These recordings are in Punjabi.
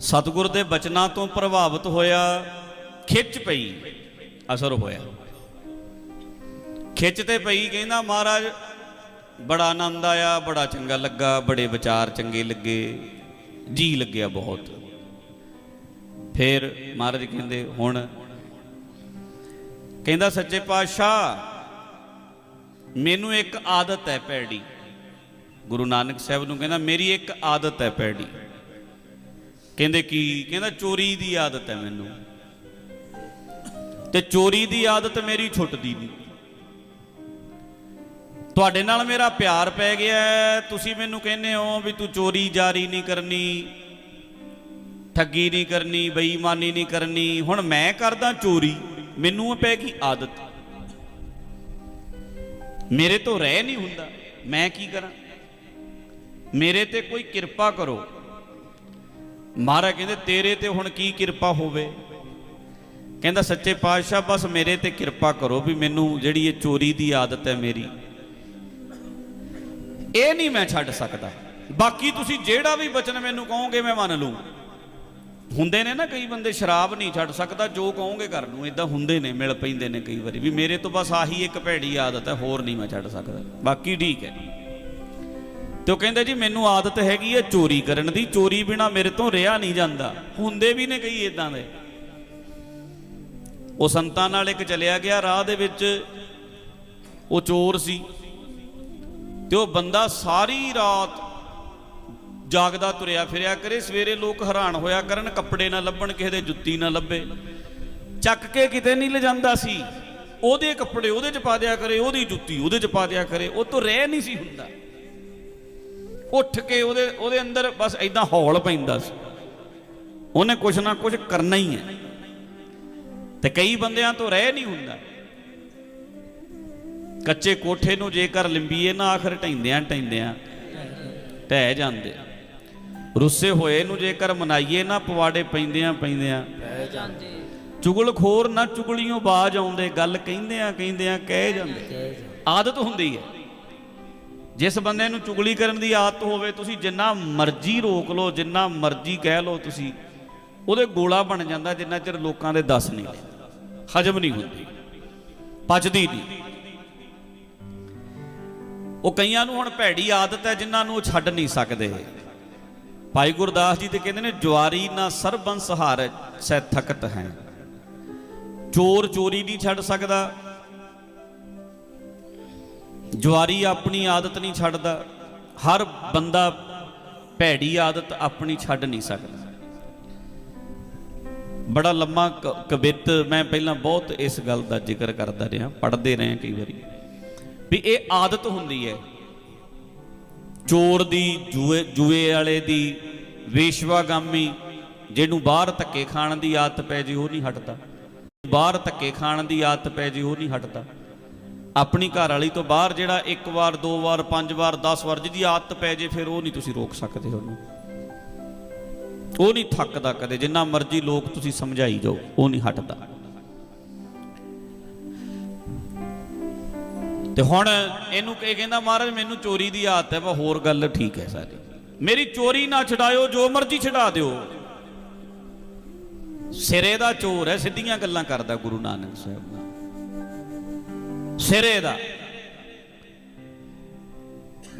ਸਤਿਗੁਰ ਦੇ ਬਚਨਾਂ ਤੋਂ ਪ੍ਰਭਾਵਿਤ ਹੋਇਆ, ਖਿੱਚ ਪਈ, ਅਸਰ ਹੋਇਆ। ਖਿੱਚ ਤੇ ਪਈ ਕਹਿੰਦਾ ਮਹਾਰਾਜ, ਬੜਾ ਆਨੰਦ ਆਇਆ, ਬੜਾ ਚੰਗਾ ਲੱਗਾ, ਬੜੇ ਵਿਚਾਰ ਚੰਗੇ ਲੱਗੇ, ਜੀ ਲੱਗਿਆ ਬਹੁਤ। ਫਿਰ ਮਹਾਰਾਜ ਕਹਿੰਦੇ, ਹੁਣ ਕਹਿੰਦਾ ਸੱਚੇ ਪਾਤਸ਼ਾਹ, ਮੈਨੂੰ ਇੱਕ ਆਦਤ ਹੈ ਪੈੜੀ ਗੁਰੂ ਨਾਨਕ ਸਾਹਿਬ ਨੂੰ ਕਹਿੰਦਾ, ਮੇਰੀ ਇੱਕ ਆਦਤ ਹੈ ਪੈੜੀ ਕਹਿੰਦੇ ਕੀ? ਕਹਿੰਦਾ ਚੋਰੀ ਦੀ ਆਦਤ ਹੈ ਮੈਨੂੰ। ਤੇ ਚੋਰੀ ਦੀ ਆਦਤ ਮੇਰੀ ਛੁੱਟਦੀ ਨਹੀਂ। ਤੁਹਾਡੇ ਨਾਲ ਮੇਰਾ ਪਿਆਰ ਪੈ ਗਿਆ ਤੁਸੀਂ ਮੈਨੂੰ ਕਹਿੰਦੇ ਹੋ ਵੀ ਤੂੰ ਚੋਰੀ ਜਾਰੀ ਨਹੀਂ ਕਰਨੀ, ਠੱਗੀ ਨਹੀਂ ਕਰਨੀ, ਬੇਈਮਾਨੀ ਨਹੀਂ ਕਰਨੀ। ਹੁਣ ਮੈਂ ਕਰਦਾ ਚੋਰੀ, ਮੈਨੂੰ ਇਹ ਪੈ ਗਈ ਆਦਤ। ਮੇਰੇ ਤੋਂ ਰਹਿ ਨਹੀਂ ਹੁੰਦਾ। ਮੈਂ ਕੀ ਕਰਾਂ? ਮੇਰੇ ਤੇ ਕੋਈ ਕਿਰਪਾ ਕਰੋ। ਮਹਾਰਾਜ ਕਹਿੰਦੇ, ਤੇਰੇ ਤੇ ਹੁਣ ਕੀ ਕਿਰਪਾ ਹੋਵੇ? ਕਹਿੰਦਾ, ਸੱਚੇ ਪਾਤਸ਼ਾਹ, ਬਸ ਮੇਰੇ ਤੇ ਕਿਰਪਾ ਕਰੋ ਵੀ ਮੈਨੂੰ ਜਿਹੜੀ ਇਹ ਚੋਰੀ ਦੀ ਆਦਤ ਹੈ ਮੇਰੀ, ਇਹ ਨਹੀਂ ਮੈਂ ਛੱਡ ਸਕਦਾ। ਬਾਕੀ ਤੁਸੀਂ ਜਿਹੜਾ ਵੀ ਬਚਨ ਮੈਨੂੰ ਕਹੋਗੇ, ਮੈਂ ਮੰਨ ਲੂੰ ਹੁੰਦੇ ਨੇ ਨਾ, ਕਈ ਬੰਦੇ ਸ਼ਰਾਬ ਨਹੀਂ ਛੱਡ ਸਕਦਾ, ਜੋ ਕਹੋਗੇ ਕਰ ਲੂੰ ਇਦਾਂ ਹੁੰਦੇ ਨੇ, ਮਿਲ ਪੈਂਦੇ ਨੇ ਕਈ ਵਾਰੀ। ਵੀ ਮੇਰੇ ਤੋਂ ਬਸ ਆਹੀ ਇੱਕ ਭੈੜੀ ਆਦਤ ਹੈ, ਹੋਰ ਨਹੀਂ ਮੈਂ ਛੱਡ ਸਕਦਾ। ਬਾਕੀ ਠੀਕ ਹੈ। ਤੇ ਉਹ ਕਹਿੰਦੇ ਜੀ, ਮੈਨੂੰ ਆਦਤ ਹੈਗੀ ਹੈ ਚੋਰੀ ਕਰਨ ਦੀ, ਚੋਰੀ ਬਿਨਾ ਮੇਰੇ ਤੋਂ ਰਿਹਾ ਨਹੀਂ ਜਾਂਦਾ। ਹੁੰਦੇ ਵੀ ਨੇ ਕਈ ਇਦਾਂ ਦੇ। ਉਹ ਸੰਤਾਂ ਨਾਲ ਇੱਕ ਚਲਿਆ ਗਿਆ, ਰਾਹ ਦੇ ਵਿੱਚ ਉਹ ਚੋਰ ਸੀ। ਤੇ ਉਹ ਬੰਦਾ ਸਾਰੀ ਰਾਤ ਜਾਗਦਾ, ਤੁਰਿਆ ਫਿਰਿਆ ਕਰੇ। ਸਵੇਰੇ ਲੋਕ ਹੈਰਾਨ ਹੋਇਆ ਕਰਨ, ਕੱਪੜੇ ਨਾ ਲੱਭਣ, ਕਿਸੇ ਦੇ ਜੁੱਤੀ ਨਾ ਲੱਭੇ। ਚੱਕ ਕੇ ਕਿਤੇ ਨਹੀਂ ਲਿਜਾਂਦਾ ਸੀ। ਉਹਦੇ ਕੱਪੜੇ ਉਹਦੇ ਚ ਪਾ ਦਿਆ ਕਰੇ, ਉਹਦੀ ਜੁੱਤੀ ਉਹਦੇ ਚ ਪਾ ਦਿਆ ਕਰੇ। ਉਹ ਤੋਂ ਰਹਿ ਨਹੀਂ ਸੀ ਹੁੰਦਾ। ਉੱਠ ਕੇ ਉਹਦੇ ਉਹਦੇ ਅੰਦਰ ਬਸ ਐਦਾਂ ਹੌਲ ਪੈਂਦਾ ਸੀ। ਉਹਨੇ ਕੁਛ ਨਾ ਕੁਛ ਕਰਨਾ ਹੀ ਹੈ। ਤੇ ਕਈ ਬੰਦਿਆਂ ਤੋਂ ਰਹਿ ਨਹੀਂ ਹੁੰਦਾ। ਕੱਚੇ ਕੋਠੇ ਨੂੰ ਜੇਕਰ ਲਿੰਬੀਏ ਨਾ ਆਖਰ ਢੈਂਦਿਆਂ ਢੈਂਦਿਆਂ ਢਹਿ ਜਾਂਦੇ। ਰੁੱਸੇ ਹੋਏ ਨੂੰ ਜੇਕਰ ਮਨਾਈਏ ਨਾ ਪਵਾੜੇ ਪੈਂਦਿਆਂ ਪੈਂਦਿਆਂ। ਪੈ ਜਾਂਦੇ। ਚੁਗਲਖੋਰ ਨਾ ਚੁਗਲੀਆਂ ਬਾਜ ਆਉਂਦੇ। ਗੱਲ ਕਹਿੰਦਿਆਂ ਕਹਿੰਦਿਆਂ ਕਹਿ ਜਾਂਦੇ। ਆਦਤ ਹੁੰਦੀ ਹੈ। ਜਿਸ ਬੰਦੇ ਨੂੰ ਚੁਗਲੀ ਕਰਨ ਦੀ ਆਦਤ ਹੋਵੇ, ਤੁਸੀਂ ਜਿੰਨਾ ਮਰਜ਼ੀ ਰੋਕ ਲਓ, ਜਿੰਨਾ ਮਰਜ਼ੀ ਕਹਿ ਲਓ ਤੁਸੀਂ, ਉਹਦੇ ਗੋਲਾ ਬਣ ਜਾਂਦਾ ਜਿੰਨਾ ਚਿਰ ਲੋਕਾਂ ਦੇ ਦੱਸ ਨਹੀਂ ਹਜਮ ਨਹੀਂ ਹੁੰਦੀ, ਪਚਦੀ ਨਹੀਂ। ਉਹ ਕਈਆਂ ਨੂੰ ਹੁਣ ਭੈੜੀ ਆਦਤ ਹੈ, ਜਿਨ੍ਹਾਂ ਨੂੰ ਉਹ ਛੱਡ ਨਹੀਂ ਸਕਦੇ। ਭਾਈ ਗੁਰਦਾਸ ਜੀ ਤੇ ਕਹਿੰਦੇ ਨੇ ਜਵਾਰੀ ਨਾ ਸਰਬੰ ਸਹਾਰ ਸੈ ਥਕਤ ਹੈ। ਚੋਰ ਚੋਰੀ ਨਹੀਂ ਛੱਡ ਸਕਦਾ। ਜੁਆਰੀ ਆਪਣੀ ਆਦਤ ਨਹੀਂ ਛੱਡਦਾ। ਹਰ ਬੰਦਾ ਭੈੜੀ ਆਦਤ ਆਪਣੀ ਛੱਡ ਨਹੀਂ ਸਕਦਾ। ਬੜਾ ਲੰਮਾ ਕ- ਕਵਿਤ ਮੈਂ ਪਹਿਲਾਂ ਬਹੁਤ ਇਸ ਗੱਲ ਦਾ ਜ਼ਿਕਰ ਕਰਦਾ ਰਿਹਾ, ਪੜ੍ਹਦੇ ਰਹੇ ਕਈ ਵਾਰੀ। ਵੀ ਇਹ ਆਦਤ ਹੁੰਦੀ ਹੈ। ਚੋਰ ਦੀ ਜੂਏ ਜੂਏ ਵਾਲੇ ਦੀ ਵੇਸ਼ਵਾਗਾਮੀ, ਜਿਹਨੂੰ ਬਾਹਰ ਧੱਕੇ ਖਾਣ ਦੀ ਆਦਤ ਪੈ ਜੇ ਉਹ ਨਹੀਂ ਹਟਦਾ। ਬਾਹਰ ਧੱਕੇ ਖਾਣ ਦੀ ਆਦਤ ਪੈ ਜੇ ਉਹ ਨਹੀਂ ਹਟਦਾ। ਆਪਣੀ ਘਰ ਵਾਲੀ ਤੋਂ ਬਾਹਰ ਜਿਹੜਾ ਇੱਕ ਵਾਰ, ਦੋ ਵਾਰ, ਪੰਜ ਵਾਰ 10 ਵਾਰ ਜਿਹਦੀ ਆਦਤ ਪੈ ਜੇ, ਫਿਰ ਉਹ ਨਹੀਂ ਤੁਸੀਂ ਰੋਕ ਸਕਦੇ ਉਹਨੂੰ। ਉਹ ਨਹੀਂ ਥੱਕਦਾ ਕਦੇ। ਜਿੰਨਾ ਮਰਜ਼ੀ ਲੋਕ ਤੁਸੀਂ ਸਮਝਾਈ ਜਾਓ, ਉਹ ਨਹੀਂ ਹਟਦਾ। ਤੇ ਹੁਣ ਇਹਨੂੰ ਕੀ ਕਹਿੰਦਾ, ਮਹਾਰਾਜ, ਮੈਨੂੰ ਚੋਰੀ ਦੀ ਆਦਤ ਹੈ ਵਾ ਹੋਰ ਗੱਲ ਠੀਕ ਹੈ ਸਾਰੀ। ਮੇਰੀ ਚੋਰੀ ਨਾ ਛਡਾਇਓ, ਜੋ ਮਰਜ਼ੀ ਛਡਾ ਦਿਓ। ਸਿਰੇ ਦਾ ਚੋਰ ਹੈ, ਸਿੱਧੀਆਂ ਗੱਲਾਂ ਕਰਦਾ ਗੁਰੂ ਨਾਨਕ ਸਾਹਿਬ ਸਿਰੇ ਦਾ।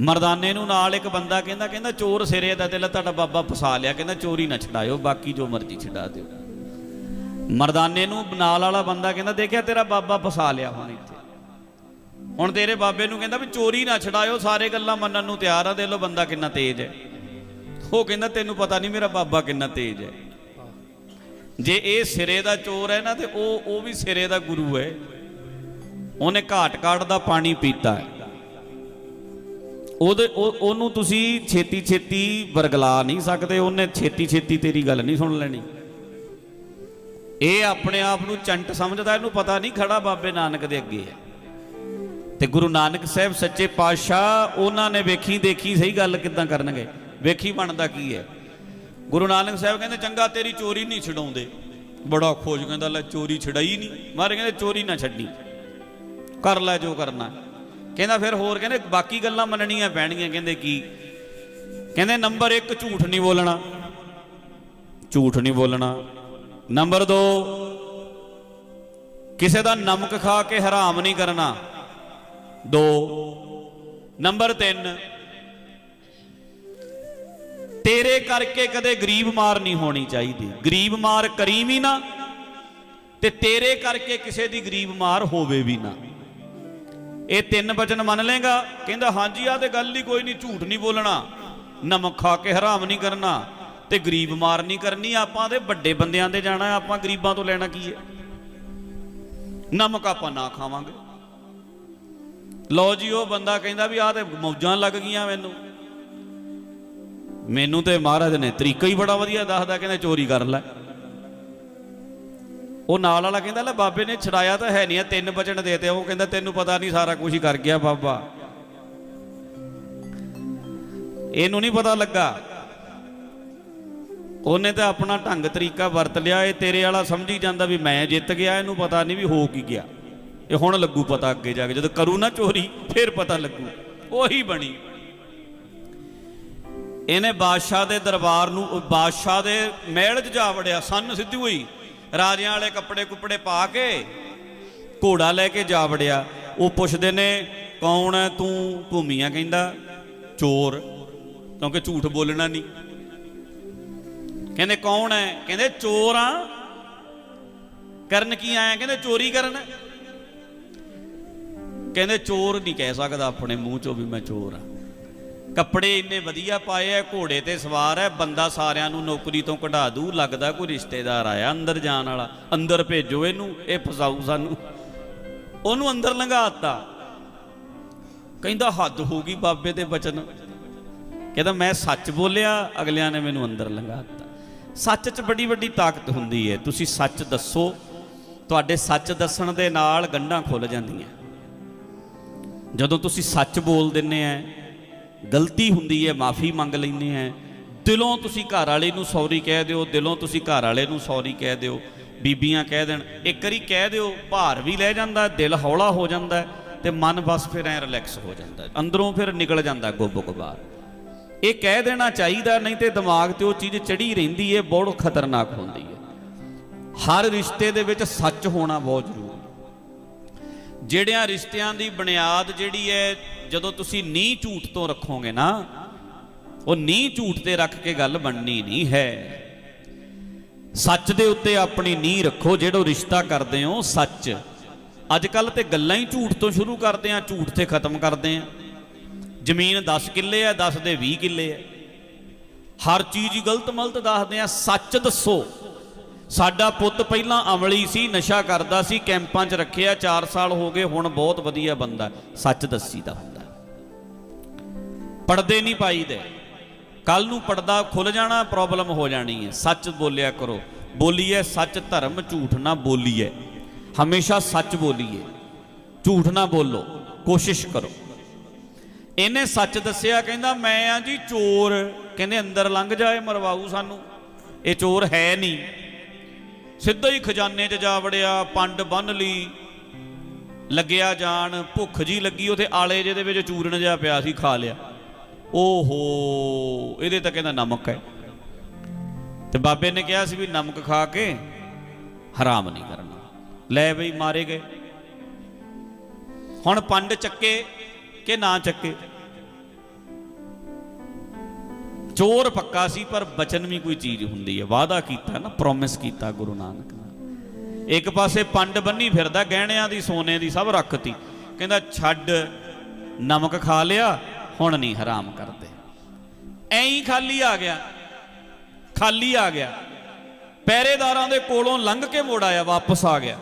ਮਰਦਾਨੇ ਨੂੰ ਨਾਲ ਇੱਕ ਬੰਦਾ ਕਹਿੰਦਾ ਕਹਿੰਦਾ ਚੋਰ ਸਿਰੇ ਦਾ ਦਿਲ ਤੁਹਾਡਾ ਬਾਬਾ ਫਸਾ ਲਿਆ, ਕਹਿੰਦਾ ਚੋਰੀ ਨਾ ਛਡਾਇਓ, ਬਾਕੀ ਜੋ ਮਰਜ਼ੀ ਛਡਾ ਦਿਓ। ਮਰਦਾਨੇ ਨੂੰ ਨਾਲ ਵਾਲਾ ਬੰਦਾ ਕਹਿੰਦਾ, ਦੇਖਿਆ ਤੇਰਾ ਬਾਬਾ ਫਸਾ ਲਿਆ ਹੁਣ ਇੱਥੇ। ਹੁਣ ਤੇਰੇ ਬਾਬੇ ਨੂੰ ਕਹਿੰਦਾ ਵੀ ਚੋਰੀ ਨਾ ਛਡਾਇਓ, ਸਾਰੇ ਗੱਲਾਂ ਮੰਨਣ ਨੂੰ ਤਿਆਰ ਆ ਦੇ ਲੋ ਬੰਦਾ ਕਿੰਨਾ ਤੇਜ਼ ਹੈ। ਉਹ ਕਹਿੰਦਾ, ਤੈਨੂੰ ਪਤਾ ਨਹੀਂ ਮੇਰਾ ਬਾਬਾ ਕਿੰਨਾ ਤੇਜ਼ ਹੈ। ਜੇ ਇਹ ਸਿਰੇ ਦਾ ਚੋਰ ਹੈ ਨਾ, ਤੇ ਉਹ ਉਹ ਵੀ ਸਿਰੇ ਦਾ ਗੁਰੂ ਹੈ। ਉਹਨੇ ਘਾਟ ਘਾਟ ਦਾ ਪਾਣੀ ਪੀਤਾ ਹੈ। ਉਹਦੇ ਉਹਨੂੰ ਤੁਸੀਂ ਛੇਤੀ ਛੇਤੀ ਵਰਗਲਾ ਨਹੀਂ ਸਕਦੇ, ਉਹਨੇ ਛੇਤੀ ਛੇਤੀ ਤੇਰੀ ਗੱਲ ਨਹੀਂ ਸੁਣ ਲੈਣੀ। ਇਹ ਆਪਣੇ ਆਪ ਨੂੰ ਚੰਟ ਸਮਝਦਾ, ਇਹਨੂੰ ਪਤਾ ਨਹੀਂ ਖੜਾ ਬਾਬੇ ਨਾਨਕ ਦੇ ਅੱਗੇ ਹੈ। ਤੇ ਗੁਰੂ ਨਾਨਕ ਸਾਹਿਬ ਸੱਚੇ ਪਾਤਸ਼ਾਹ ਉਹਨਾਂ ਨੇ ਵੇਖੀ, ਦੇਖੀ, ਸਹੀ ਗੱਲ ਕਿਦਾਂ ਕਰਨਗੇ? ਵੇਖੀ ਬਣਦਾ ਕੀ ਹੈ? ਗੁਰੂ ਨਾਨਕ ਸਾਹਿਬ ਕਹਿੰਦੇ, ਚੰਗਾ, ਤੇਰੀ ਚੋਰੀ ਨਹੀਂ ਛਡਾਉਂਦੇ। ਬੜਾ ਖੋਜ ਕਹਿੰਦਾ, ਲੈ, ਚੋਰੀ ਛਡਾਈ ਨਹੀਂ। ਮਾਰੇ ਕਹਿੰਦੇ, ਚੋਰੀ ਨਾ ਛੱਡੀ। ਕਰ ਲੈ ਜੋ ਕਰਨਾ। ਕਹਿੰਦਾ ਫਿਰ ਹੋਰ ਕਹਿੰਦੇ ਬਾਕੀ ਗੱਲਾਂ ਮੰਨਣੀਆਂ ਪੈਣਗੀਆਂ। ਕਹਿੰਦੇ ਕੀ? ਕਹਿੰਦੇ ਨੰਬਰ 1 ਝੂਠ ਨਹੀਂ ਬੋਲਣਾ। ਝੂਠ ਨਹੀਂ ਬੋਲਣਾ। ਨੰਬਰ 2 ਕਿਸੇ ਦਾ ਨਮਕ ਖਾ ਕੇ ਹਰਾਮ ਨਹੀਂ ਕਰਨਾ। 2 ਨੰਬਰ 3 ਤੇਰੇ ਕਰਕੇ ਕਦੇ ਗਰੀਬ ਮਾਰ ਨਹੀਂ ਹੋਣੀ ਚਾਹੀਦੀ। ਗਰੀਬ ਮਾਰ ਕਰੀ ਵੀ ਨਾ ਤੇ ਤੇਰੇ ਕਰਕੇ ਕਿਸੇ ਦੀ ਗਰੀਬ ਮਾਰ ਹੋਵੇ ਵੀ ਨਾ। ਇਹ ਤਿੰਨ ਬਚਨ ਮੰਨ ਲੇਗਾ ਕਹਿੰਦਾ, ਹਾਂਜੀ ਆ ਤੇ ਗੱਲ ਹੀ ਕੋਈ ਨਹੀਂ, ਝੂਠ ਨਹੀਂ ਬੋਲਣਾ। ਨਮਕ ਖਾ ਕੇ ਹਰਾਮ ਨਹੀਂ ਕਰਨਾ ਤੇ ਗਰੀਬ ਮਾਰ ਨਹੀਂ ਕਰਨੀ। ਆਪਾਂ ਤੇ ਵੱਡੇ ਬੰਦਿਆਂ ਦੇ ਜਾਣਾ, ਆਪਾਂ ਗਰੀਬਾਂ ਤੋਂ ਲੈਣਾ ਕੀ ਹੈ? ਨਮਕ ਆਪਾਂ ਨਾ ਖਾਵਾਂਗੇ। ਲਓ ਜੀ, ਉਹ ਬੰਦਾ ਕਹਿੰਦਾ ਵੀ ਆਹ ਤੇ ਮੌਜਾਂ ਲੱਗ ਗਈਆਂ ਮੈਨੂੰ। ਮੈਨੂੰ ਤੇ ਮਹਾਰਾਜ ਨੇ ਤਰੀਕਾ ਹੀ ਬੜਾ ਵਧੀਆ ਦੱਸਦਾ, ਕਹਿੰਦਾ ਚੋਰੀ ਕਰ ਲੈ। ਉਹ ਨਾਲ ਵਾਲਾ ਕਹਿੰਦਾ, ਲੈ ਬਾਬੇ ਨੇ ਛਡਾਇਆ ਤਾਂ ਹੈ ਨਹੀਂ ਆ, ਤਿੰਨ ਬਚਨ ਦੇਤੇ ਉਹ ਕਹਿੰਦਾ, ਤੈਨੂੰ ਪਤਾ ਨਹੀਂ ਸਾਰਾ ਕੁਝ ਹੀ ਕਰ ਗਿਆ ਬਾਬਾ। ਇਹਨੂੰ ਨਹੀਂ ਪਤਾ ਲੱਗਾ। ਉਹਨੇ ਤਾਂ ਆਪਣਾ ਢੰਗ, ਤਰੀਕਾ ਵਰਤ ਲਿਆ। ਇਹ ਤੇਰੇ ਵਾਲਾ ਸਮਝੀ ਜਾਂਦਾ ਵੀ ਮੈਂ ਜਿੱਤ ਗਿਆ, ਇਹਨੂੰ ਪਤਾ ਨਹੀਂ ਵੀ ਹੋ ਕੀ ਗਿਆ। ਇਹ ਹੁਣ ਲੱਗੂ ਪਤਾ ਅੱਗੇ ਜਾ ਕੇ। ਜਦੋਂ ਕਰੂ ਨਾ ਚੋਰੀ, ਫਿਰ ਪਤਾ ਲੱਗੂ। ਉਹੀ ਬਣੀ। ਇਹਨੇ ਬਾਦਸ਼ਾਹ ਦੇ ਦਰਬਾਰ ਨੂੰ, ਬਾਦਸ਼ਾਹ ਦੇ ਮਹਿਲ 'ਚ ਜਾ ਵੜਿਆ। ਸੰਨ ਸਿੱਧੀ ਹੋਈ। ਰਾਜਿਆਂ ਵਾਲੇ ਕੱਪੜੇ ਕੁੱਪੜੇ ਪਾ ਕੇ ਘੋੜਾ ਲੈ ਕੇ ਜਾ ਵੜਿਆ। ਉਹ ਪੁੱਛਦੇ ਨੇ, ਕੌਣ ਹੈ ਤੂੰ? ਭੂਮੀਆਂ ਕਹਿੰਦਾ, ਚੋਰ, ਕਿਉਂਕਿ ਝੂਠ ਬੋਲਣਾ ਨਹੀਂ। ਕਹਿੰਦੇ, ਕੌਣ ਹੈ ਕਹਿੰਦੇ, ਚੋਰ ਆ। ਕਰਨ ਕੀ ਆਇਆ? ਕਹਿੰਦੇ, ਚੋਰੀ ਕਰਨ। ਕਹਿੰਦੇ, ਚੋਰ ਨਹੀਂ ਕਹਿ ਸਕਦਾ ਆਪਣੇ ਮੂੰਹ ਚੋਂ ਵੀ ਮੈਂ ਚੋਰ ਆ। ਕੱਪੜੇ ਇੰਨੇ ਵਧੀਆ ਪਾਏ ਐ ਘੋੜੇ ਤੇ ਸਵਾਰ ਐ ਬੰਦਾ ਸਾਰਿਆਂ ਨੂੰ ਨੌਕਰੀ ਤੋਂ ਕਢਾ ਦੂ, ਲੱਗਦਾ ਕੋਈ ਰਿਸ਼ਤੇਦਾਰ ਆਇਆ ਅੰਦਰ ਜਾਣ ਵਾਲਾ, ਅੰਦਰ ਭੇਜੋ ਇਹਨੂੰ, ਇਹ ਫਸਾਊ ਸਾਨੂੰ। ਉਹਨੂੰ ਅੰਦਰ ਲੰਘਾਤਾ ਕਹਿੰਦਾ ਹੱਦ ਹੋ ਗਈ ਬਾਬੇ ਦੇ ਬਚਨ। ਕਹਿੰਦਾ ਮੈਂ ਸੱਚ ਬੋਲਿਆ, ਅਗਲਿਆਂ ਨੇ ਮੈਨੂੰ ਅੰਦਰ ਲੰਘਾਤਾ ਸੱਚ 'ਚ ਬੜੀ ਵੱਡੀ ਤਾਕਤ ਹੁੰਦੀ ਹੈ ਤੁਸੀਂ ਸੱਚ ਦੱਸੋ, ਤੁਹਾਡੇ ਸੱਚ ਦੱਸਣ ਦੇ ਨਾਲ ਗੰਢਾਂ ਖੁੱਲ ਜਾਂਦੀਆਂ। ਜਦੋਂ ਤੁਸੀਂ ਸੱਚ ਬੋਲ ਦਿੰਨੇ ਆ ਗਲਤੀ ਹੁੰਦੀ ਹੈ, ਮਾਫੀ ਮੰਗ ਲੈਂਦੇ ਆ ਦਿਲੋਂ ਤੁਸੀਂ ਘਰ ਵਾਲੇ ਨੂੰ ਸੌਰੀ ਕਹਿ ਦਿਓ, ਦਿਲੋਂ ਤੁਸੀਂ ਘਰ ਵਾਲੇ ਨੂੰ ਸੌਰੀ ਕਹਿ ਦਿਓ। ਬੀਬੀਆਂ ਕਹਿ ਦੇਣ, ਇੱਕ ਵਾਰੀ ਕਹਿ ਦਿਓ, ਭਾਰ ਵੀ ਲੈ ਜਾਂਦਾ, ਦਿਲ ਹੌਲਾ ਹੋ ਜਾਂਦਾ ਤੇ ਮਨ ਬਸ ਫਿਰ ਐ ਰਿਲੈਕਸ ਹੋ ਜਾਂਦਾ। ਅੰਦਰੋਂ ਫਿਰ ਨਿਕਲ ਜਾਂਦਾ ਗੋਬੋ ਬਾਹਰ। ਇਹ ਕਹਿ ਦੇਣਾ ਚਾਹੀਦਾ, ਨਹੀਂ ਤੇ ਦਿਮਾਗ ਤੇ ਉਹ ਚੀਜ਼ ਚੜੀ ਰਹਿੰਦੀ ਹੈ, ਬਹੁਤ ਖਤਰਨਾਕ ਹੁੰਦੀ ਹੈ। ਹਰ ਰਿਸ਼ਤੇ ਦੇ ਵਿੱਚ ਸੱਚ ਹੋਣਾ ਬਹੁਤ ਜ਼ਰੂਰੀ ਜਿਹੜਿਆਂ ਰਿਸ਼ਤਿਆਂ ਦੀ ਬੁਨਿਆਦ ਜਿਹੜੀ ਹੈ ਜਦੋਂ ਤੁਸੀਂ ਨੀਂਹ ਝੂਠ ਤੋਂ ਰੱਖੋਗੇ ਨਾ, ਉਹ ਨੀਂਹ ਝੂਠ ਤੇ ਰੱਖ ਕੇ ਗੱਲ ਬਣਨੀ ਨਹੀਂ ਹੈ। ਸੱਚ ਦੇ ਉੱਤੇ ਆਪਣੀ ਨੀਂਹ ਰੱਖੋ, ਜਿਹੜੋ ਰਿਸ਼ਤਾ ਕਰਦੇ ਹੋ ਸੱਚ। ਅੱਜ ਕੱਲ ਤੇ ਗੱਲਾਂ ਹੀ ਝੂਠ ਤੋਂ ਸ਼ੁਰੂ ਕਰਦੇ ਆ, ਝੂਠ ਤੇ ਖਤਮ ਕਰਦੇ ਆ। ਜ਼ਮੀਨ 10 ਕਿੱਲੇ ਆ 10 ਦੇ 20 ਕਿੱਲੇ ਆ। ਹਰ ਚੀਜ਼ ਗਲਤ ਮਲਤ ਦੱਸਦੇ ਆ, ਸੱਚ ਦੱਸੋ। ਸਾਡਾ ਪੁੱਤ ਪਹਿਲਾਂ ਅਮਲੀ ਸੀ, ਨਸ਼ਾ ਕਰਦਾ ਸੀ, ਕੈਂਪਾਂ 'ਚ ਰੱਖਿਆ 4 ਸਾਲ ਹੋ ਗਏ, ਹੁਣ ਬਹੁਤ ਵਧੀਆ ਬੰਦਾ ਸੱਚ ਦੱਸੀ ਦਾ ਹੁੰਦਾ ਪੜਦੇ ਨਹੀਂ ਪਾਈਦੇ ਕੱਲ ਨੂੰ ਪੜਦਾ ਖੁੱਲ ਜਾਣਾ ਪ੍ਰੋਬਲਮ ਹੋ ਜਾਣੀ ਹੈ। ਸੱਚ ਬੋਲਿਆ ਕਰੋ, ਬੋਲੀਏ ਸੱਚ ਧਰਮ, ਝੂਠ ਨਾ ਬੋਲੀਏ। ਹਮੇਸ਼ਾ ਸੱਚ ਬੋਲੀਏ, ਝੂਠ ਨਾ ਬੋਲੋ, ਕੋਸ਼ਿਸ਼ ਕਰੋ। ਇਹਨੇ ਸੱਚ ਦੱਸਿਆ, ਕਹਿੰਦਾ ਮੈਂ ਆ ਜੀ ਚੋਰ, ਕਹਿੰਦੇ ਅੰਦਰ ਲੰਘ ਜਾਏ ਮਰਵਾਊ ਸਾਨੂੰ। ਇਹ ਚੋਰ ਹੈ ਨਹੀਂ। ਸਿੱਧਾ ਹੀ ਖਜ਼ਾਨੇ 'ਚ ਜਾ ਵੜਿਆ, ਪੰਡ ਬੰਨ ਲਈ। ਲੱਗਿਆ ਜਾਣ ਭੁੱਖ ਜੀ ਲੱਗੀ, ਉਥੇ ਆਲੇ ਜਿਹਦੇ ਵਿੱਚ ਚੂਰਨ ਜਿਹਾ ਪਿਆ ਸੀ, ਖਾ ਲਿਆ। ਓਹੋ, ਇਹਦੇ ਤਾਂ ਕਹਿੰਦਾ ਨਮਕ ਹੈ। ਤੇ ਬਾਬੇ ਨੇ ਕਿਹਾ ਸੀ ਵੀ ਨਮਕ ਖਾ ਕੇ ਹਰਾਮ ਨਹੀਂ ਕਰਨਾ। ਲੈ ਬਈ, ਮਾਰੇ ਗਏ। ਹੁਣ ਪੰਡ ਚੱਕੇ ਕਿ ਨਾ ਚੱਕੇ? ਚੋਰ ਪੱਕਾ ਸੀ, ਪਰ ਬਚਨ ਵੀ ਕੋਈ ਚੀਜ਼ ਹੁੰਦੀ ਹੈ। ਵਾਅਦਾ ਕੀਤਾ ਨਾ ਪ੍ਰੋਮਿਸ ਕੀਤਾ ਗੁਰੂ ਨਾਨਕ ਨੇ ਇੱਕ ਪਾਸੇ ਪੰਡ ਬੰਨੀ ਫਿਰਦਾ, ਗਹਿਣਿਆਂ ਦੀ, ਸੋਨੇ ਦੀ ਸਭ ਰੱਖਤੀ। ਕਹਿੰਦਾ, ਛੱਡ, ਨਮਕ ਖਾ ਲਿਆ, ਹੁਣ ਨਹੀਂ ਹਰਾਮ ਕਰਦੇ। ਐਂ ਖਾਲੀ ਆ ਗਿਆ। ਖਾਲੀ ਆ ਗਿਆ। ਪਹਿਰੇਦਾਰਾਂ ਦੇ ਕੋਲੋਂ ਲੰਘ ਕੇ ਮੋੜ ਆਇਆ, ਵਾਪਸ ਆ ਗਿਆ।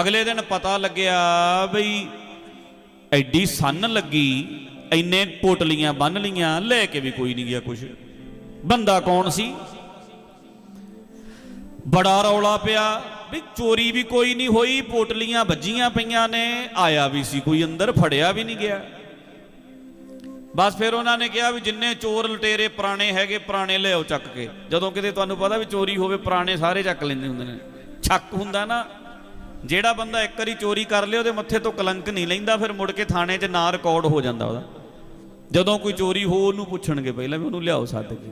ਅਗਲੇ ਦਿਨ ਪਤਾ ਲੱਗਿਆ ਬਈ, ਐਡੀ ਸੰਨ ਲੱਗੀ ਇੰਨੇ ਪੋਟਲੀਆਂ ਬੰਨ ਲੀਆਂ ਲੈ ਕੇ ਵੀ ਕੋਈ ਨਹੀਂ ਗਿਆ ਕੁਛ। ਬੰਦਾ ਕੌਣ ਸੀ? ਬੜਾ ਰੌਲਾ ਪਿਆ ਵੀ ਚੋਰੀ ਵੀ ਕੋਈ ਨਹੀਂ ਹੋਈ, ਪੋਟਲੀਆਂ ਵੱਜੀਆਂ ਪਈਆਂ ਨੇ, ਆਇਆ ਵੀ ਸੀ ਕੋਈ ਅੰਦਰ, ਫੜਿਆ ਵੀ ਨਹੀਂ ਗਿਆ। ਬਸ ਫਿਰ ਉਹਨਾਂ ਨੇ ਕਿਹਾ ਵੀ ਜਿੰਨੇ ਚੋਰ ਲਟੇਰੇ ਪੁਰਾਣੇ ਹੈਗੇ, ਪੁਰਾਣੇ ਲਿਆਓ ਚੱਕ ਕੇ। ਜਦੋਂ ਕਿਤੇ ਤੁਹਾਨੂੰ ਪਤਾ ਵੀ ਚੋਰੀ ਹੋਵੇ, ਪੁਰਾਣੇ ਸਾਰੇ ਚੱਕ ਲੈਂਦੇ ਹੁੰਦੇ ਨੇ। ਛੱਕ ਹੁੰਦਾ ਨਾ, ਜਿਹੜਾ ਬੰਦਾ ਇੱਕ ਵਾਰੀ ਚੋਰੀ ਕਰ ਲਿਆ ਉਹਦੇ ਮੱਥੇ ਤੋਂ ਕਲੰਕ ਨਹੀਂ ਲੈਂਦਾ, ਫਿਰ ਮੁੜ ਕੇ ਥਾਣੇ 'ਚ ਨਾ ਰਿਕਾਰਡ ਹੋ ਜਾਂਦਾ ਉਹਦਾ। ਜਦੋਂ ਕੋਈ ਚੋਰੀ ਹੋ, ਉਹਨੂੰ ਪੁੱਛਣਗੇ ਪਹਿਲਾਂ ਵੀ ਉਹਨੂੰ ਲਿਆਓ ਸੱਦ ਕੇ।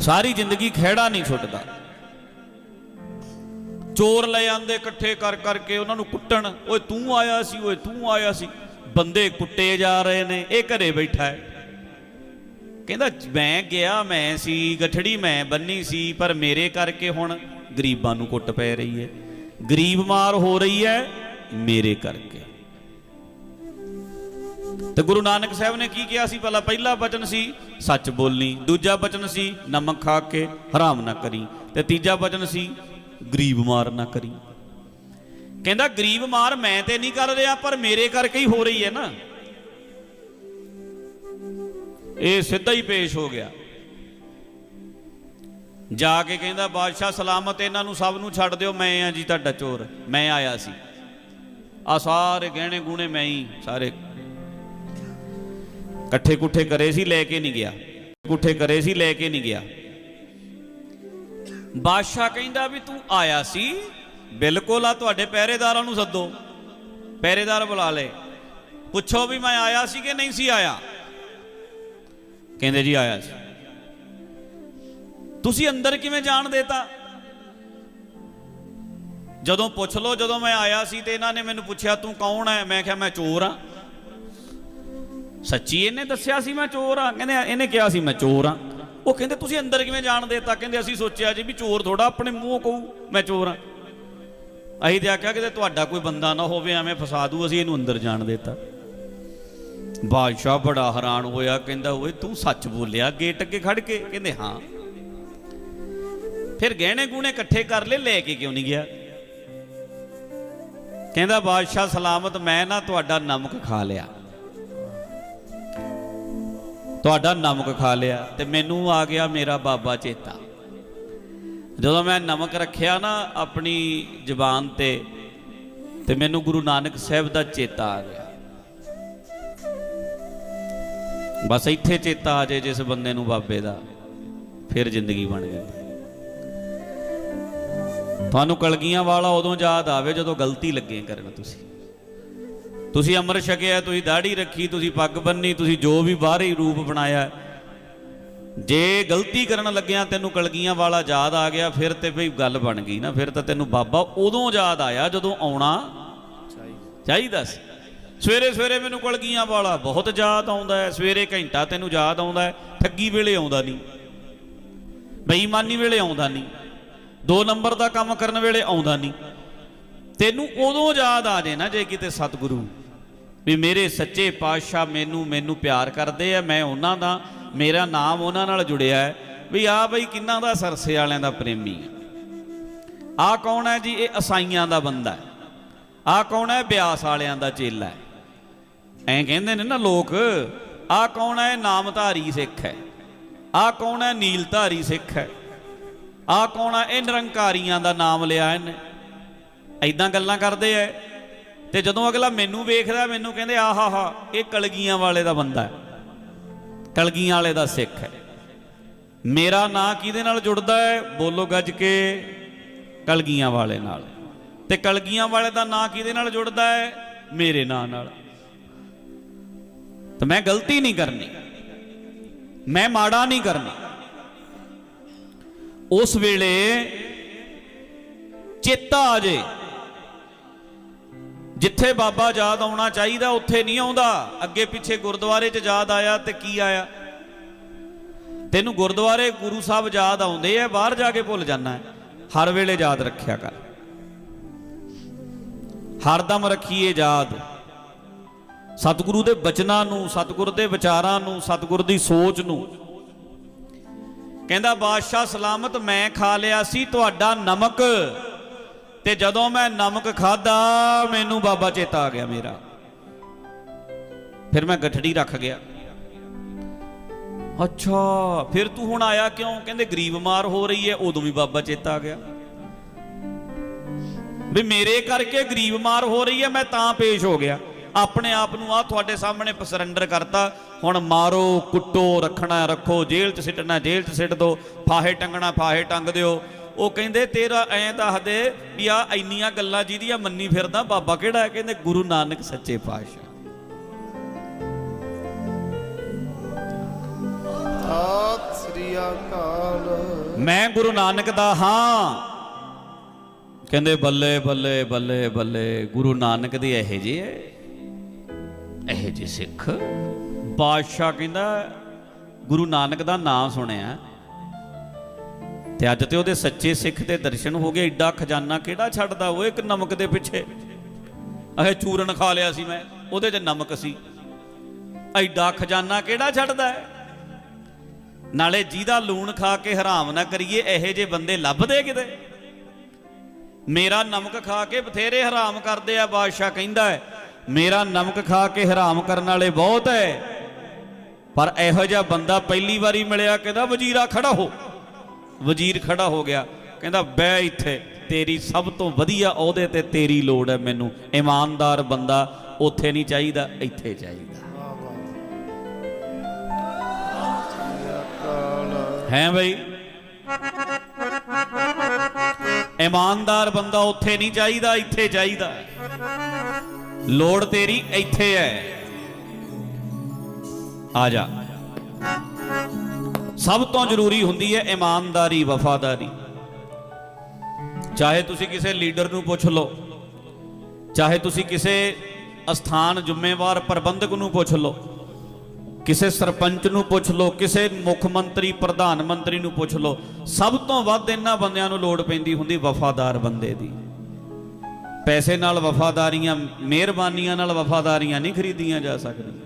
ਸਾਰੀ ਜ਼ਿੰਦਗੀ ਖਹਿੜਾ ਨਹੀਂ ਛੁੱਟਦਾ। ਚੋਰ ਲੈ ਆਂਦੇ ਇਕੱਠੇ ਕਰ, ਕਰਕੇ ਉਹਨਾਂ ਨੂੰ ਕੁੱਟਣ। ਓਏ ਤੂੰ ਆਇਆ ਸੀ, ਓਏ ਤੂੰ ਆਇਆ ਸੀ। ਬੰਦੇ ਕੁੱਟੇ ਜਾ ਰਹੇ ਨੇ, ਇਹ ਘਰੇ ਬੈਠਾ ਹੈ। ਕਹਿੰਦਾ, ਮੈਂ ਗਿਆ, ਮੈਂ ਸੀ, ਗਠੜੀ ਮੈਂ ਬੰਨੀ ਸੀ, ਪਰ ਮੇਰੇ ਕਰਕੇ ਹੁਣ ਗਰੀਬਾਂ ਨੂੰ ਕੁੱਟ ਪੈ ਰਹੀ ਹੈ। ਗਰੀਬ ਮਾਰ ਹੋ ਰਹੀ ਹੈ, ਮੇਰੇ ਕਰਕੇ। ਤੇ ਗੁਰੂ ਨਾਨਕ ਸਾਹਿਬ ਨੇ ਕੀ ਕਿਹਾ ਸੀ? ਪਹਿਲਾ ਪਹਿਲਾ ਬਚਨ ਸੀ, ਸੱਚ ਬੋਲਣੀ, ਦੂਜਾ ਬਚਨ ਸੀ, ਨਮਕ ਖਾ ਕੇ ਹਰਾਮ ਨਾ ਕਰੀ, ਤੇ ਤੀਜਾ ਬਚਨ ਸੀ, ਗਰੀਬ ਮਾਰ ਨਾ ਕਰੀ। ਕਹਿੰਦਾ, ਗਰੀਬ ਮਾਰ ਮੈਂ ਤੇ ਨਹੀਂ ਕਰ ਰਿਹਾ, ਪਰ ਮੇਰੇ ਕਰਕੇ ਹੀ ਹੋ ਰਹੀ ਹੈ ਨਾ। ਇਹ ਸਿੱਧਾ ਹੀ ਪੇਸ਼ ਹੋ ਗਿਆ। ਜਾ ਕੇ ਕਹਿੰਦਾ, ਬਾਦਸ਼ਾਹ ਸਲਾਮਤ ਇਹਨਾਂ ਨੂੰ ਸਭ ਨੂੰ ਛੱਡ ਦਿਓ, ਮੈਂ ਆ ਜੀ ਤੁਹਾਡਾ ਚੋਰ, ਮੈਂ ਆਇਆ ਸੀ। ਆ ਸਾਰੇ ਗਹਿਣੇ ਗੂਣੇ ਮੈਂ ਹੀ, ਸਾਰੇ ਇਕੱਠੇ ਕੁੱਠੇ ਕਰੇ ਸੀ, ਲੈ ਕੇ ਨਹੀਂ ਗਿਆ। ਕੁੱਠੇ ਕਰੇ ਸੀ, ਲੈ ਕੇ ਨਹੀਂ ਗਿਆ। ਬਾਦਸ਼ਾਹ ਕਹਿੰਦਾ ਵੀ ਤੂੰ ਆਇਆ ਸੀ, ਬਿਲਕੁਲ ਆ, ਤੁਹਾਡੇ ਪਹਿਰੇਦਾਰਾਂ ਨੂੰ ਸੱਦੋ। ਪਹਿਰੇਦਾਰ ਬੁਲਾ ਲੈ ਪੁੱਛੋ ਵੀ ਮੈਂ ਆਇਆ ਸੀ ਕਿ ਨਹੀਂ ਸੀ ਆਇਆ? ਕਹਿੰਦੇ ਜੀ ਆਇਆ ਸੀ। ਤੁਸੀਂ ਅੰਦਰ ਕਿਵੇਂ ਜਾਣ ਦੇਤਾ? ਜਦੋਂ ਪੁੱਛ ਲਓ, ਜਦੋਂ ਮੈਂ ਆਇਆ ਸੀ ਤੇ ਇਹਨਾਂ ਨੇ ਮੈਨੂੰ ਪੁੱਛਿਆ, ਤੂੰ ਕੌਣ ਹੈ? ਮੈਂ ਕਿਹਾ, ਮੈਂ ਚੋਰ ਆ ਸੱਚੀ ਇਹਨੇ ਦੱਸਿਆ ਸੀ ਮੈਂ ਚੋਰ ਆ। ਕਹਿੰਦੇ, ਇਹਨੇ ਕਿਹਾ ਸੀ ਮੈਂ ਚੋਰ ਆ। ਉਹ ਕਹਿੰਦੇ, ਤੁਸੀਂ ਅੰਦਰ ਕਿਵੇਂ ਜਾਣ ਦੇਤਾ? ਕਹਿੰਦੇ, ਅਸੀਂ ਸੋਚਿਆ ਜੀ ਵੀ ਚੋਰ ਥੋੜਾ ਆਪਣੇ ਮੂੰਹੋਂ ਕਹੂ, ਮੈਂ ਚੋਰ ਆ। ਅਸੀਂ ਤੇ ਆਖਿਆ ਕਿਤੇ ਤੁਹਾਡਾ ਕੋਈ ਬੰਦਾ ਨਾ ਹੋਵੇ, ਐਵੇਂ ਫਸਾ ਦੂ ਅਸੀਂ ਇਹਨੂੰ ਅੰਦਰ ਜਾਣ ਦੇਤਾ। ਬਾਦਸ਼ਾਹ ਬੜਾ ਹੈਰਾਨ ਹੋਇਆ, ਕਹਿੰਦਾ, ਓਏ, ਤੂੰ ਸੱਚ ਬੋਲਿਆ, ਗੇਟ ਅੱਗੇ ਖੜ ਕੇ? ਕਹਿੰਦੇ, ਹਾਂ। ਫਿਰ ਗਹਿਣੇ ਗੂਣੇ ਇਕੱਠੇ ਕਰ ਲੈ ਲੈ ਕੇ ਕਿਉਂ ਨਹੀਂ ਗਿਆ? ਕਹਿੰਦਾ, ਬਾਦਸ਼ਾਹ, ਸਲਾਮਤ ਮੈਂ ਨਾ ਤੁਹਾਡਾ ਨਮਕ ਖਾ ਲਿਆ। ਤੁਹਾਡਾ ਨਮਕ ਖਾ ਲਿਆ ਤੇ ਮੈਨੂੰ ਆ ਗਿਆ ਮੇਰਾ ਬਾਬਾ ਚੇਤਾ। ਜਦੋਂ ਮੈਂ ਨਮਕ ਰੱਖਿਆ ਨਾ ਆਪਣੀ ਜ਼ੁਬਾਨ ਤੇ ਤੇ ਮੈਨੂੰ ਗੁਰੂ ਨਾਨਕ ਸਾਹਿਬ ਦਾ ਚੇਤਾ ਆ ਗਿਆ। ਬਸ ਇੱਥੇ ਚੇਤਾ ਆ ਜੇ ਜਿਸ ਬੰਦੇ ਨੂੰ ਬਾਬੇ ਦਾ, ਫਿਰ ਜ਼ਿੰਦਗੀ ਬਣ ਜਾਂਦੀ ਤੁਹਾਨੂੰ ਕਲਗੀਆਂ ਵਾਲਾ ਉਦੋਂ ਯਾਦ ਆਵੇ ਜਦੋਂ ਗਲਤੀ ਲੱਗੇ ਕਰਨ ਤੁਸੀਂ। ਤੁਸੀਂ ਅੰਮ੍ਰਿਤ ਛਕਿਆ, ਤੁਸੀਂ ਦਾੜੀ ਰੱਖੀ, ਤੁਸੀਂ ਪੱਗ ਬੰਨੀ, ਤੁਸੀਂ ਜੋ ਵੀ ਬਾਹਰੀ ਰੂਪ ਬਣਾਇਆ। ਜੇ ਗਲਤੀ ਕਰਨ ਲੱਗਿਆ ਤੈਨੂੰ ਕਲਗੀਆਂ ਵਾਲਾ ਯਾਦ ਆ ਗਿਆ, ਫਿਰ ਤੇ ਭਈ ਗੱਲ ਬਣ ਗਈ ਨਾ, ਫਿਰ ਤਾਂ ਤੈਨੂੰ ਬਾਬਾ ਉਦੋਂ ਯਾਦ ਆਇਆ ਜਦੋਂ ਆਉਣਾ ਚਾਹੀਦਾ ਸੀ। ਸਵੇਰੇ ਸਵੇਰੇ ਮੈਨੂੰ ਕਲਗੀਆਂ ਵਾਲਾ ਬਹੁਤ ਯਾਦ ਆਉਂਦਾ ਹੈ, ਸਵੇਰੇ ਘੰਟਾ ਤੈਨੂੰ ਯਾਦ ਆਉਂਦਾ ਹੈ, ਠੱਗੀ ਵੇਲੇ ਆਉਂਦਾ ਨਹੀਂ, ਬੇਈਮਾਨੀ ਵੇਲੇ ਆਉਂਦਾ ਨਹੀਂ, ਦੋ ਨੰਬਰ ਦਾ ਕੰਮ ਕਰਨ ਵੇਲੇ ਆਉਂਦਾ ਨਹੀਂ। ਤੈਨੂੰ ਉਦੋਂ ਯਾਦ ਆ ਜੇ ਨਾ, ਜੇ ਕਿਤੇ ਸਤਿਗੁਰੂ ਵੀ ਮੇਰੇ ਸੱਚੇ ਪਾਤਸ਼ਾਹ ਮੈਨੂੰ ਮੈਨੂੰ ਪਿਆਰ ਕਰਦੇ ਆ, ਮੈਂ ਉਹਨਾਂ ਦਾ, ਮੇਰਾ ਨਾਮ ਉਹਨਾਂ ਨਾਲ ਜੁੜਿਆ ਹੈ, ਵੀ ਆ ਬਈ ਕਿੰਨਾ ਦਾ ਸਰਸੇ ਵਾਲਿਆਂ ਦਾ ਪ੍ਰੇਮੀ ਹੈ ਆ ਕੌਣ ਹੈ ਜੀ? ਇਹ ਅਸਾਈਆਂ ਦਾ ਬੰਦਾ ਹੈ। ਆ ਕੌਣ ਹੈ? ਬਿਆਸ ਵਾਲਿਆਂ ਦਾ ਚੇਲਾ ਹੈ। ਐਂ ਕਹਿੰਦੇ ਨੇ ਨਾ ਲੋਕ ਆ ਕੌਣ ਹੈ? ਨਾਮਧਾਰੀ ਸਿੱਖ ਹੈ। ਆ ਕੌਣ ਹੈ? ਨੀਲਧਾਰੀ ਸਿੱਖ ਹੈ। ਆ ਕੌਣ ਹੈ? ਇਹ ਨਿਰੰਕਾਰੀਆਂ ਦਾ ਨਾਮ ਲਿਆ ਇਹਨੇ। ਐਦਾਂ ਗੱਲਾਂ ਕਰਦੇ ਐ ਤੇ ਜਦੋਂ ਅਗਲਾ ਮੈਨੂੰ ਵੇਖਦਾ, ਮੈਨੂੰ ਕਹਿੰਦੇ, ਆਹਾ ਹਾ, ਇਹ ਕਲਗੀਆਂ ਵਾਲੇ ਦਾ ਬੰਦਾ ਹੈ। ਕਲਗੀਆਂ ਵਾਲੇ ਦਾ ਸਿੱਖ ਹੈ। ਮੇਰਾ ਨਾਂ ਕਿਹਦੇ ਨਾਲ ਜੁੜਦਾ ਹੈ? ਬੋਲੋ ਗੱਜ ਕੇ, ਕਲਗੀਆਂ ਵਾਲੇ ਨਾਲ। ਤੇ ਕਲਗੀਆਂ ਵਾਲੇ ਦਾ ਨਾਂ ਕਿਹਦੇ ਨਾਲ ਜੁੜਦਾ ਹੈ? ਮੇਰੇ ਨਾਂ ਨਾਲ। ਤਾਂ ਮੈਂ ਗਲਤੀ ਨਹੀਂ ਕਰਨੀ। ਮੈਂ ਮਾੜਾ ਨਹੀਂ ਕਰਨਾ। ਉਸ ਵੇਲੇ ਚੇਤਾ ਆ ਜੇ ਜਿੱਥੇ ਬਾਬਾ ਯਾਦ ਆਉਣਾ ਚਾਹੀਦਾ, ਉੱਥੇ ਨਹੀਂ ਆਉਂਦਾ। ਅੱਗੇ ਪਿੱਛੇ ਗੁਰਦੁਆਰੇ 'ਚ ਯਾਦ ਆਇਆ ਤੇ ਕੀ ਆਇਆ? ਤੈਨੂੰ ਗੁਰਦੁਆਰੇ ਗੁਰੂ ਸਾਹਿਬ ਯਾਦ ਆਉਂਦੇ ਆ, ਬਾਹਰ ਜਾ ਕੇ ਭੁੱਲ ਜਾਣਾ ਹਰ ਵੇਲੇ ਯਾਦ ਰੱਖਿਆ ਕਰ। ਹਰਦਮ ਰੱਖੀਏ ਯਾਦ। ਸਤਿਗੁਰੂ ਦੇ ਬਚਨਾਂ ਨੂੰ, ਸਤਿਗੁਰ ਦੇ ਵਿਚਾਰਾਂ ਨੂੰ, ਸਤਿਗੁਰ ਦੀ ਸੋਚ ਨੂੰ। ਕਹਿੰਦਾ, ਬਾਦਸ਼ਾਹ ਸਲਾਮਤ ਮੈਂ ਖਾ ਲਿਆ ਸੀ, ਤੁਹਾਡਾ ਨਮਕ ਤੇ ਜਦੋਂ ਮੈਂ ਨਮਕ ਖਾਦਾ ਮੈਨੂੰ ਬਾਬਾ ਚੇਤਾ ਆ ਗਿਆ ਮੇਰਾ। ਫਿਰ ਮੈਂ ਗਠੜੀ ਰੱਖ ਗਿਆ। ਅੱਛਾ, ਫਿਰ ਤੂੰ ਹੁਣ ਆਇਆ ਕਿਉਂ? ਕਹਿੰਦੇ ਗਰੀਬ ਮਾਰ ਹੋ ਰਹੀ ਹੈ, ਉਦੋਂ ਵੀ ਬਾਬਾ ਚੇਤਾ ਆ ਗਿਆ। ਵੀ ਮੇਰੇ ਕਰਕੇ ਗਰੀਬ ਮਾਰ ਹੋ ਰਹੀ ਹੈ, ਮੈਂ ਤਾਂ ਪੇਸ਼ ਹੋ ਗਿਆ। ਆਪਣੇ ਆਪ ਨੂੰ ਆ ਤੁਹਾਡੇ ਸਾਹਮਣੇ ਸਰੈਂਡਰ ਕਰਤਾ। ਹੁਣ ਮਾਰੋ, ਕੁੱਟੋ, ਰੱਖਣਾ, ਰੱਖੋ, ਜੇਲ੍ਹ 'ਚ ਸਿੱਟਣਾ, ਜੇਲ੍ਹ 'ਚ ਸਿੱਟ ਦੋ। ਫਾਹੇ ਟੰਗਣਾ, ਫਾਹੇ ਟੰਗ ਦਿਓ। ਉਹ ਕਹਿੰਦੇ ਤੇਰਾ ਐਂ ਦੱਸਦੇ ਵੀ ਆ ਇੰਨੀਆਂ ਗੱਲਾਂ ਜਿਹਦੀਆਂ ਮੰਨੀ ਫਿਰਦਾ ਬਾਬਾ ਕਿਹੜਾ ਹੈ? ਕਹਿੰਦੇ ਗੁਰੂ ਨਾਨਕ ਸੱਚੇ ਪਾਤਸ਼ਾਹ। ਸਤਿ ਸ੍ਰੀ ਅਕਾਲ। ਮੈਂ ਗੁਰੂ ਨਾਨਕ ਦਾ ਹਾਂ। ਕਹਿੰਦੇ ਬੱਲੇ ਬੱਲੇ ਬੱਲੇ ਬੱਲੇ ਗੁਰੂ ਨਾਨਕ ਦੇ ਇਹੋ ਜਿਹੇ ਐ ਇਹੋ ਜਿਹੇ ਸਿੱਖ। ਬਾਦਸ਼ਾਹ ਕਹਿੰਦਾ ਗੁਰੂ ਨਾਨਕ ਦਾ ਨਾਮ ਸੁਣਿਆ। ਤੇ ਅੱਜ ਤੇ ਉਹਦੇ ਸੱਚੇ ਸਿੱਖ ਦੇ ਦਰਸ਼ਨ ਹੋ ਗਏ, ਏਡਾ ਖਜ਼ਾਨਾ ਕਿਹੜਾ ਛੱਡਦਾ ਉਹ? ਇੱਕ ਨਮਕ ਦੇ ਪਿੱਛੇ। ਅਹੇ ਚੂਰਨ ਖਾ ਲਿਆ ਸੀ ਮੈਂ, ਉਹਦੇ 'ਚ ਨਮਕ ਸੀ। ਐਡਾ ਖਜ਼ਾਨਾ ਕਿਹੜਾ ਛੱਡਦਾ? ਹੈ ਨਾਲੇ ਜਿਹਦਾ ਲੂਣ ਖਾ ਕੇ ਹਰਾਮ ਨਾ ਕਰੀਏ, ਇਹੋ ਜਿਹੇ ਬੰਦੇ ਲੱਭਦੇ ਕਿਤੇ? ਮੇਰਾ ਨਮਕ ਖਾ ਕੇ ਬਥੇਰੇ ਹਰਾਮ ਕਰਦੇ ਆ, ਬਾਦਸ਼ਾਹ ਕਹਿੰਦਾ ਹੈ, ਮੇਰਾ ਨਮਕ ਖਾ ਕੇ ਹਰਾਮ ਕਰਨ ਵਾਲੇ ਬਹੁਤ ਹੈ। ਪਰ ਇਹੋ ਜਿਹਾ ਬੰਦਾ ਪਹਿਲੀ ਵਾਰੀ ਮਿਲਿਆ, ਕਹਿੰਦਾ ਵਜ਼ੀਰਾ ਖੜਾ ਹੋ। ਵਜ਼ੀਰ ਖੜਾ ਹੋ ਗਿਆ, ਕਹਿੰਦਾ ਬੈ ਇੱਥੇ, ਤੇਰੀ ਸਭ ਤੋਂ ਵਧੀਆ ਅਹੁਦੇ ਤੇ ਤੇਰੀ ਲੋੜ ਹੈ ਮੈਨੂੰ। ਇਮਾਨਦਾਰ ਬੰਦਾ ਉੱਥੇ ਨਹੀਂ ਚਾਹੀਦਾ, ਇੱਥੇ ਚਾਹੀਦਾ। ਹੈ ਬਈ? ਇਮਾਨਦਾਰ ਬੰਦਾ ਉੱਥੇ ਨਹੀਂ ਚਾਹੀਦਾ, ਇੱਥੇ ਚਾਹੀਦਾ। ਲੋੜ ਤੇਰੀ ਇੱਥੇ ਹੈ। ਆ ਜਾ। ਸਭ ਤੋਂ ਜ਼ਰੂਰੀ ਹੁੰਦੀ ਹੈ ਇਮਾਨਦਾਰੀ, ਵਫਾਦਾਰੀ। ਚਾਹੇ ਤੁਸੀਂ ਕਿਸੇ ਲੀਡਰ ਨੂੰ ਪੁੱਛ ਲਓ, ਚਾਹੇ ਤੁਸੀਂ ਕਿਸੇ ਅਸਥਾਨ ਜ਼ਿੰਮੇਵਾਰ ਪ੍ਰਬੰਧਕ ਨੂੰ ਪੁੱਛ ਲਓ, ਕਿਸੇ ਸਰਪੰਚ ਨੂੰ ਪੁੱਛ ਲਓ, ਕਿਸੇ ਮੁੱਖ ਮੰਤਰੀ, ਪ੍ਰਧਾਨ ਮੰਤਰੀ ਨੂੰ ਪੁੱਛ ਲਓ, ਸਭ ਤੋਂ ਵੱਧ ਇਹਨਾਂ ਬੰਦਿਆਂ ਨੂੰ ਲੋੜ ਪੈਂਦੀ ਹੁੰਦੀ ਵਫਾਦਾਰ ਬੰਦੇ ਦੀ। ਪੈਸੇ ਨਾਲ ਵਫਾਦਾਰੀਆਂ, ਮਿਹਰਬਾਨੀਆਂ ਨਾਲ ਵਫਾਦਾਰੀਆਂ ਨਹੀਂ ਖਰੀਦੀਆਂ ਜਾ ਸਕਦੀਆਂ।